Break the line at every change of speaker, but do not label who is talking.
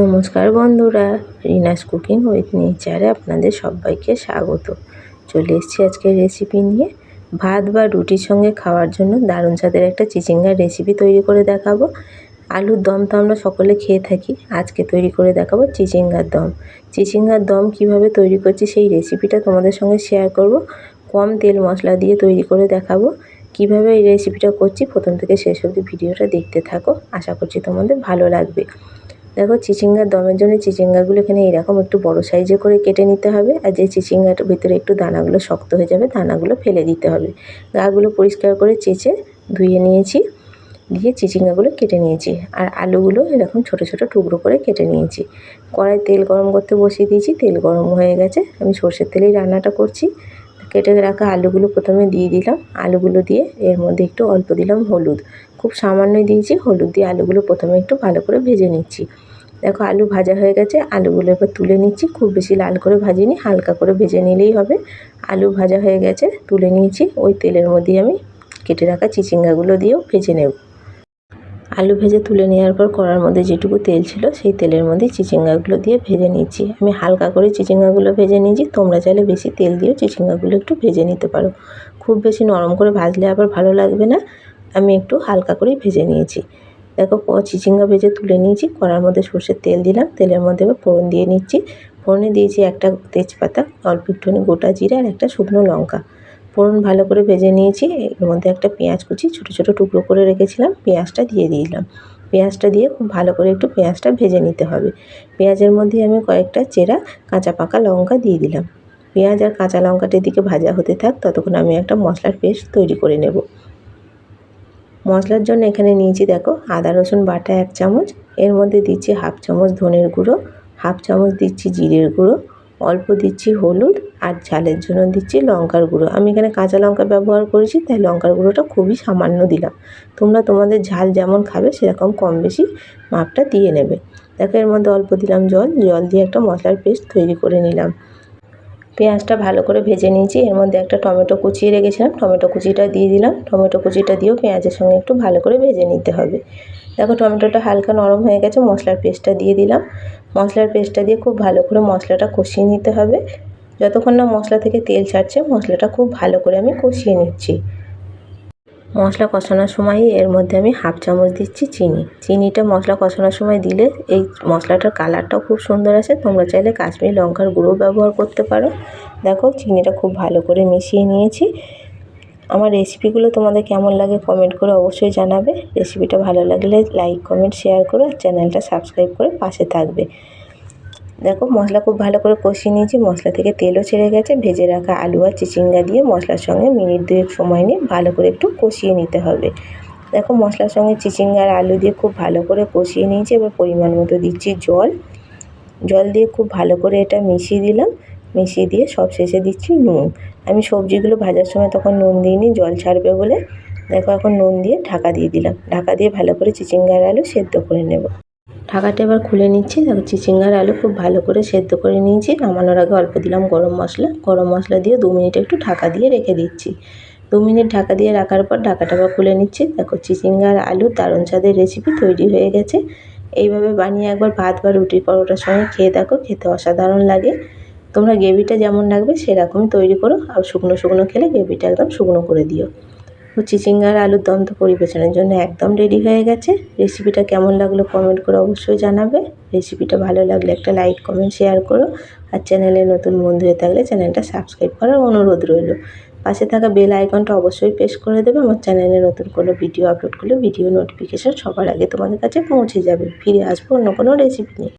নমস্কার বন্ধুরা, Rina's cooking with নেচারে আপনাদের সবাইকে স্বাগত। চলে এসেছি আজকে রেসিপি নিয়ে। ভাত বা রুটির সঙ্গে খাওয়ার জন্য দারুণ স্বাদের একটা চিচিঙ্গার রেসিপি তৈরি করে দেখাবো। আলুর দম তো আমরা সকলে খেয়ে থাকি, আজকে তৈরি করে দেখাবো চিচিঙ্গার দম। চিচিঙ্গার দম কীভাবে তৈরি করছি সেই রেসিপিটা তোমাদের সঙ্গে শেয়ার করব। কম তেল মশলা দিয়ে তৈরি করে দেখাবো। কীভাবে এই রেসিপিটা করছি, প্রথম থেকে শেষ অবধি ভিডিওটা দেখতে থাকো। আশা করছি তোমাদের ভালো লাগবে। দেখো চিচিঙ্গার দমের জন্য চিচিঙ্গাগুলো এখানে এরকম একটু বড় সাইজে করে কেটে নিতে হবে আর যে চিচিঙ্গাটার ভিতরে একটু দানাগুলো শক্ত হয়ে যাবে দানাগুলো ফেলে দিতে হবে। গাগুলো পরিষ্কার করে চেঁচে ধুয়ে নিয়েছি, দিয়ে চিচিঙ্গাগুলো কেটে নিয়েছি। আর আলুগুলো এরকম ছোট ছোট টুকরো করে কেটে নিয়েছি। কড়াই তেল গরম করতে বসিয়ে দিয়েছি, তেল গরম হয়ে গেছে। আমি সর্ষের তেলেই রান্নাটা করছি। কেটে রাখা আলুগুলো প্রথমে দিয়ে দিলাম। আলুগুলো দিয়ে এর মধ্যে একটু অল্প দিলাম হলুদ। খুব সামান্যই দিয়েছি। হলুদ দিয়ে আলুগুলো প্রথমে একটু ভালো করে ভেজে নিচ্ছি। দেখো আলু ভাজা হয়ে গেছে, আলুগুলো এবার তুলে নিচ্ছি। খুব বেশি লাল করে ভাজিনি, হালকা করে ভেজে নিলেই হবে। আলু ভাজা হয়ে গেছে, তুলে নিয়েছি। ওই তেলের মধ্যেই আমি কেটে রাখা চিচিঙ্গাগুলো দিয়েও ভেজে নেব। আলু ভেজে তুলে নেওয়ার পর কড়ার মধ্যে যেটুকু তেল ছিল, সেই তেলের মধ্যে চিচিঙ্গাগুলো দিয়ে ভেজে নিচ্ছি। আমি হালকা করে চিচিঙ্গাগুলো ভেজে নিয়েছি, তোমরা চাইলে বেশি তেল দিয়েও চিচিঙ্গাগুলো একটু ভেজে নিতে পারো। খুব বেশি নরম করে ভাজলে আবার ভালো লাগবে না। আমি একটু হালকা করেই ভেজে নিয়েছি। দেখো চিচিঙ্গা ভেজে তুলে নিয়েছি। কড়ার মধ্যে সর্ষের তেল দিলাম। তেলের মধ্যে এবার ফোড়ন দিয়ে নিচ্ছি। ফোড়নে দিয়েছি একটা তেজপাতা, অল্প একটুখানি গোটা জিরা আর একটা শুকনো লঙ্কা। ফোড়ন ভালো করে ভেজে নিয়েছি। এর মধ্যে একটা পেঁয়াজ কুচি, ছোটো ছোটো টুকরো করে রেখেছিলাম। পেঁয়াজটা দিয়ে দিলাম। পেঁয়াজটা দিয়ে খুব ভালো করে একটু পেঁয়াজটা ভেজে নিতে হবে। পেঁয়াজের মধ্যে আমি কয়েকটা চেরা কাঁচা পাকা লঙ্কা দিয়ে দিলাম। পেঁয়াজ আর কাঁচা লঙ্কাটির দিকে ভাজা হতে থাক, ততক্ষণ আমি একটা মশলার পেস্ট তৈরি করে নেব। মশলার জন্য এখানে নিয়েছি দেখো আদা, রসুন বাটা এক চামচ। এর মধ্যে দিচ্ছি হাফ চামচ ধনের গুঁড়ো, হাফ চামচ দিচ্ছি জিরের গুঁড়ো, অল্প দিচ্ছি হলুদ আর ঝালের জন্য দিচ্ছি লঙ্কার গুঁড়ো। আমি এখানে কাঁচা লঙ্কা ব্যবহার করেছি, তাই লঙ্কার গুঁড়োটা খুবই সামান্য দিলাম। তোমরা তোমাদের ঝাল যেমন খাবে, সেরকম কম বেশি মাপটা দিয়ে নেবে। দেখো এর মধ্যে অল্প দিলাম জল। জল দিয়ে একটা মশলার পেস্ট তৈরি করে নিলাম। পেঁয়াজটা ভালো করে ভেজে নিয়েছি। এর মধ্যে একটা টমেটো কুচিয়ে রেখেছিলাম। টমেটো কুচিটা দিয়ে দিলাম। টমেটো কুচিটা দিয়েও পেঁয়াজের সঙ্গে একটু ভালো করে ভেজে নিতে হবে। দেখো, টমেটোটা হালকা নরম হয়ে গেছে। মশলার পেস্টটা দিয়ে দিলাম। মশলার পেস্টটা দিয়ে খুব ভালো করে মশলাটা কষিয়ে নিতে হবে। যতক্ষণ না মশলা থেকে তেল ছাড়ছে, মশলাটা খুব ভালো করে আমি কষিয়ে নিচ্ছি। মশলা কষানোর সময় এর মধ্যে আমি হাফ চামচ দিচ্ছি চিনি। চিনিটা মশলা কষানোর সময় দিলে এই মশলাটার কালারটাও খুব সুন্দর আসে। তোমরা চাইলে কাশ্মীরি লঙ্কার গুঁড়ো ব্যবহার করতে পারো। দেখো, চিনিটা খুব ভালো করে মিশিয়ে নিয়েছি। আমার রেসিপিগুলো তোমাদের কেমন লাগে কমেন্ট করে অবশ্যই জানাবে। রেসিপিটা ভালো লাগলে লাইক, কমেন্ট, শেয়ার করো আর চ্যানেলটা সাবস্ক্রাইব করে পাশে থাকবে। দেখো, মশলা খুব ভালো করে কষিয়ে নিয়েছি। মশলা থেকে তেলও ছেড়ে গেছে। ভেজে রাখা আলু আর চিচিঙ্গা দিয়ে মশলার সঙ্গে মিনিট দুয়েক সময় নিয়ে ভালো করে একটু কষিয়ে নিতে হবে। দেখো, মশলার সঙ্গে চিচিঙ্গা আর আলু দিয়ে খুব ভালো করে কষিয়ে নিয়েছি। এবার পরিমাণ মতো দিচ্ছি জল। জল দিয়ে খুব ভালো করে এটা মিশিয়ে দিলাম। মিশিয়ে দিয়ে সব শেষে দিচ্ছি নুন। আমি সবজিগুলো ভাজার সময় তখন নুন দিইনি, জল ছাড়বে বলে। দেখো, এখন নুন দিয়ে ঢাকা দিয়ে দিলাম। ঢাকা দিয়ে ভালো করে চিচিঙ্গার আলু সেদ্ধ করে নেব। ঢাকাটা এবার খুলে নিচ্ছি। দেখো চিচিঙ্গার আলু খুব ভালো করে সেদ্ধ করে নিয়েছি। নামানোর আগে অল্প দিলাম গরম মশলা। গরম মশলা দিয়ে দু মিনিট একটু ঢাকা দিয়ে রেখে দিচ্ছি। দু মিনিট ঢাকা দিয়ে রাখার পর ঢাকাটা আবার খুলে নিচ্ছি। দেখো চিচিঙ্গার আলু দারুণ স্বাদের রেসিপি তৈরি হয়ে গেছে। এইভাবে বানিয়ে একবার ভাত বা রুটি পরোটার সঙ্গে খেয়ে দেখো, খেতে অসাধারণ লাগে। তোমরা গ্রেভিটা যেমন লাগবে সেরকমই তৈরি করো। আর শুকনো শুকনো খেলে গ্রেভিটা একদম শুকনো করে দিও। ও চিচিঙ্গার আলুর দম তো পরিবেশনের জন্য একদম রেডি হয়ে গেছে। রেসিপিটা কেমন লাগল কমেন্ট করে অবশ্যই জানাবে। রেসিপিটা ভালো লাগলে একটা লাইক কমেন্ট শেয়ার করো। আর চ্যানেলে নতুন বন্ধু হয়ে থাকলে চ্যানেলটা সাবস্ক্রাইব করার অনুরোধ রইল। পাশে থাকা বেল আইকনটা অবশ্যই প্রেস করে দেবে আমার চ্যানেলে নতুন কোনো ভিডিও আপলোড করলে ভিডিও নোটিফিকেশান সবার আগে তোমাদের কাছে পৌঁছে যাবে। ফিরে আসব অন্য কোনো রেসিপি নিয়ে।